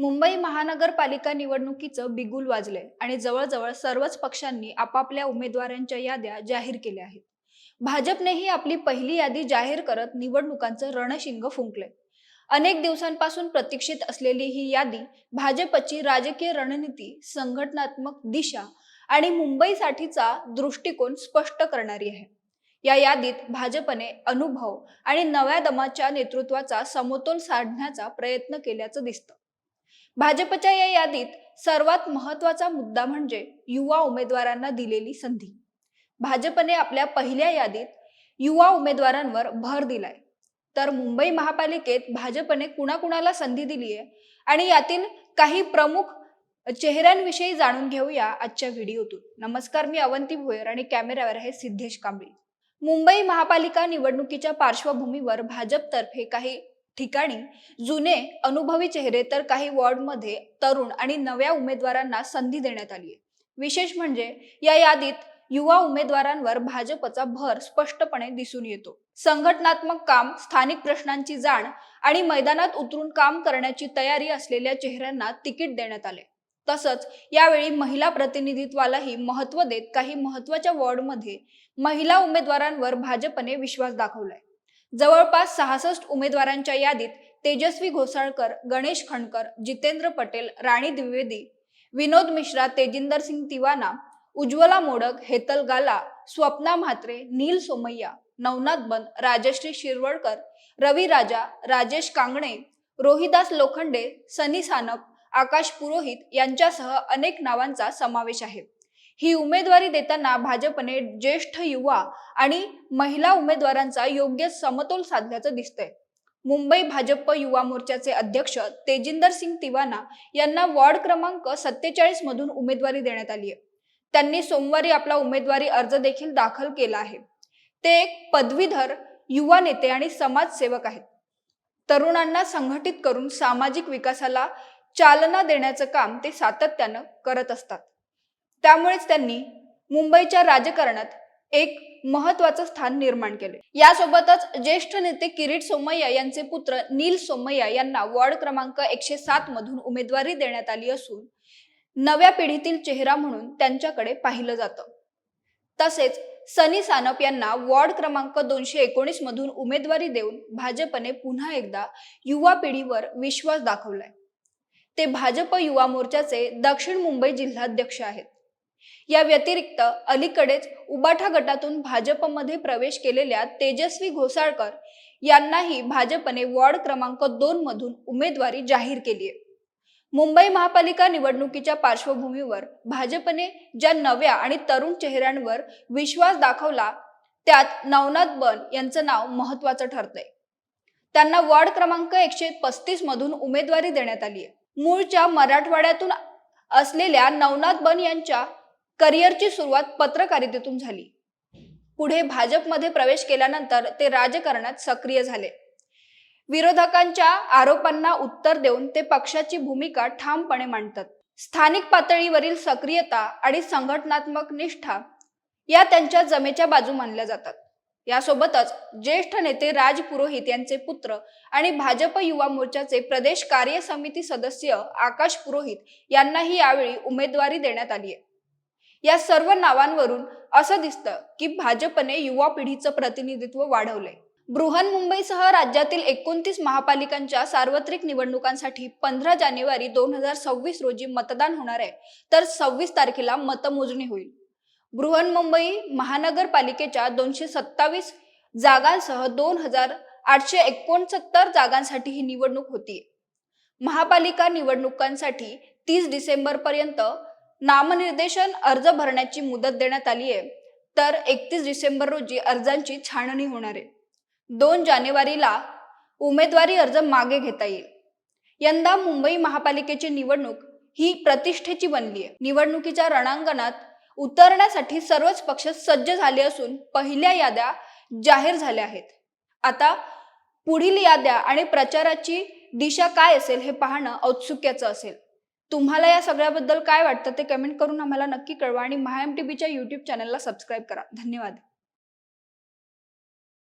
मुंबई महानगरपालिका निवडणुकीचं बिगुल वाजलंय आणि जवळजवळ सर्वच पक्षांनी आपापल्या उमेदवारांच्या याद्या जाहीर केल्या आहेत. भाजपनेही आपली पहिली यादी जाहीर करत निवडणुकांचं रणशिंग फुंकलंय. अनेक दिवसांपासून प्रतीक्षित असलेली ही यादी भाजपची राजकीय रणनीती संघटनात्मक दिशा आणि मुंबईसाठीचा दृष्टिकोन स्पष्ट करणारी आहे. या यादीत भाजपने अनुभव आणि नव्या दमाच्या नेतृत्वाचा समतोल साधण्याचा प्रयत्न केल्याचं दिसतं. भाजपच्या या यादीत सर्वात महत्त्वाचा मुद्दा म्हणजे युवा उमेदवारांना दिलेली संधी. भाजपने आपल्या पहिल्या यादीत युवा उमेदवारांवर भर दिलाय. तर मुंबई महापालिकेत भाजपने कुणाकुणाला संधी दिली आहे आणि यातील काही प्रमुख चेहऱ्यांविषयी जाणून घेऊया आजच्या व्हिडिओतून. नमस्कार मी अवंती भोयर आणि कॅमेऱ्यावर आहे सिद्धेश कांबळी. मुंबई महापालिका निवडणुकीच्या पार्श्वभूमीवर भाजपतर्फे काही ठिकाणी जुने अनुभवी चेहरे तर काही वॉर्डमध्ये तरुण आणि नव्या उमेदवारांना संधी देण्यात आली आहे विशेष म्हणजे या यादीत युवा उमेदवारांवर भाजपचा भर स्पष्टपणे दिसून येतो. संघटनात्मक काम स्थानिक प्रश्नांची जाण आणि मैदानात उतरून काम करण्याची तयारी असलेल्या चेहऱ्यांना तिकीट देण्यात आले. तसंच यावेळी महिला प्रतिनिधित्वालाही महत्त्व देत काही महत्त्वाच्या वॉर्डमध्ये महिला उमेदवारांवर भाजपने विश्वास दाखवलाय. जवळपास सहासष्ट उमेदवारांच्या यादीत तेजस्वी घोसाळकर गणेश खणकर जितेंद्र पटेल राणी द्विवेदी विनोद मिश्रा तेजिंदर सिंग तिवाना उज्ज्वला मोडक हेतल गाला स्वप्ना म्हात्रे नील सोमय्या नवनाथ बन राजश्री शिरवळकर रवी राजा राजेश कांगणे रोहिदास लोखंडे सनी सानप आकाश पुरोहित यांच्यासह अनेक नावांचा समावेश आहे. ही उमेदवारी देताना भाजपने ज्येष्ठ युवा आणि महिला उमेदवारांचा योग्य समतोल साधल्याचं दिसतंय. मुंबई भाजप युवा मोर्चाचे अध्यक्ष तेजिंदर सिंग तिवाना यांना वॉर्ड क्रमांक सत्तेचाळीस मधून उमेदवारी देण्यात आली आहे त्यांनी सोमवारी आपला उमेदवारी अर्ज देखील दाखल केला आहे. ते एक पदवीधर युवा नेते आणि समाजसेवक आहेत. तरुणांना संघटित करून सामाजिक विकासाला चालना देण्याचं काम ते सातत्यानं करत असतात. त्यामुळेच त्यांनी मुंबईच्या राजकारणात एक महत्वाचं स्थान निर्माण केले. यासोबतच ज्येष्ठ नेते किरीट सोमय्या यांचे पुत्र नील सोमय्या यांना वॉर्ड क्रमांक एकशे सात मधून उमेदवारी देण्यात आली असून नव्या पिढीतील चेहरा म्हणून त्यांच्याकडे पाहिलं जातं. तसेच सनी सानप यांना वॉर्ड क्रमांक दोनशे एकोणीस मधून उमेदवारी देऊन भाजपने पुन्हा एकदा युवा पिढीवर विश्वास दाखवलाय. ते भाजप युवा मोर्चाचे दक्षिण मुंबई जिल्हाध्यक्ष आहेत. या व्यतिरिक्त अलीकडेच उबाठा गटातून भाजपमध्ये प्रवेश केलेल्या तेजस्वी घोसाळकर यांनाही भाजपने वॉर्ड क्रमांक दोन मधून उमेदवारी जाहीर केली आहे. मुंबई महापालिका निवडणुकीच्या पार्श्वभूमीवर भाजपने ज्या नव्या आणि तरुण चेहऱ्यांवर विश्वास दाखवला त्यात नवनाथ बन यांचं नाव महत्वाचं ठरतंय. त्यांना वॉर्ड क्रमांक एकशे पस्तीस मधून उमेदवारी देण्यात आली आहे. मूळच्या मराठवाड्यातून असलेल्या नवनाथ बन यांच्या करिअरची सुरुवात पत्रकारितेतून झाली. पुढे भाजपमध्ये प्रवेश केल्यानंतर ते राजकारणात सक्रिय झाले. विरोधकांच्या आरोपांना उत्तर देऊन ते पक्षाची भूमिका ठामपणे मांडतात. स्थानिक पातळीवरील सक्रियता आणि संघटनात्मक निष्ठा या त्यांच्या जमेच्या बाजू मानल्या जातात. यासोबतच ज्येष्ठ नेते राज पुरोहित यांचे पुत्र आणि भाजप युवा मोर्चाचे प्रदेश कार्य समिती सदस्य आकाश पुरोहित यांनाही यावेळी उमेदवारी देण्यात आली आहे या सर्व नावांवरून असं दिसतं की भाजपने युवा पिढीचं प्रतिनिधित्व वाढवलंय. बृहन्मुंबईसह राज्यातील एकोणतीस महापालिकांच्या सार्वत्रिक निवडणुकांसाठी पंधरा जानेवारी दोन हजार सव्वीस रोजी मतदान होणार आहे तर सव्वीस तारखेला मतमोजणी होईल. बृहन्मुंबई महानगरपालिकेच्या दोनशे सत्तावीस जागांसह दोन हजार आठशे एकोणसत्तर जागांसाठी ही निवडणूक होती महापालिका निवडणुकांसाठी तीस डिसेंबरपर्यंत नामनिर्देशन अर्ज भरण्याची मुदत देण्यात आली आहे. तर एकतीस डिसेंबर रोजी अर्जांची छाननी होणार आहे. दोन जानेवारीला उमेदवारी अर्ज मागे घेता येईल. यंदा मुंबई महापालिकेची निवडणूक ही प्रतिष्ठेची बनली आहे. निवडणुकीच्या रणांगणात उतरण्यासाठी सर्वच पक्ष सज्ज झाले असून पहिल्या याद्या जाहीर झाल्या आहेत. आता पुढील याद्या आणि प्रचाराची दिशा काय असेल हे पाहणं औत्सुक्याचं असेल. तुम्हाला या सगळ्याबद्दल काय वाटतं ते कमेंट करून आम्हाला नक्की कळवा आणि महाएम टीव्हीच्या युट्यूब चॅनलला सबस्क्राईब करा. धन्यवाद.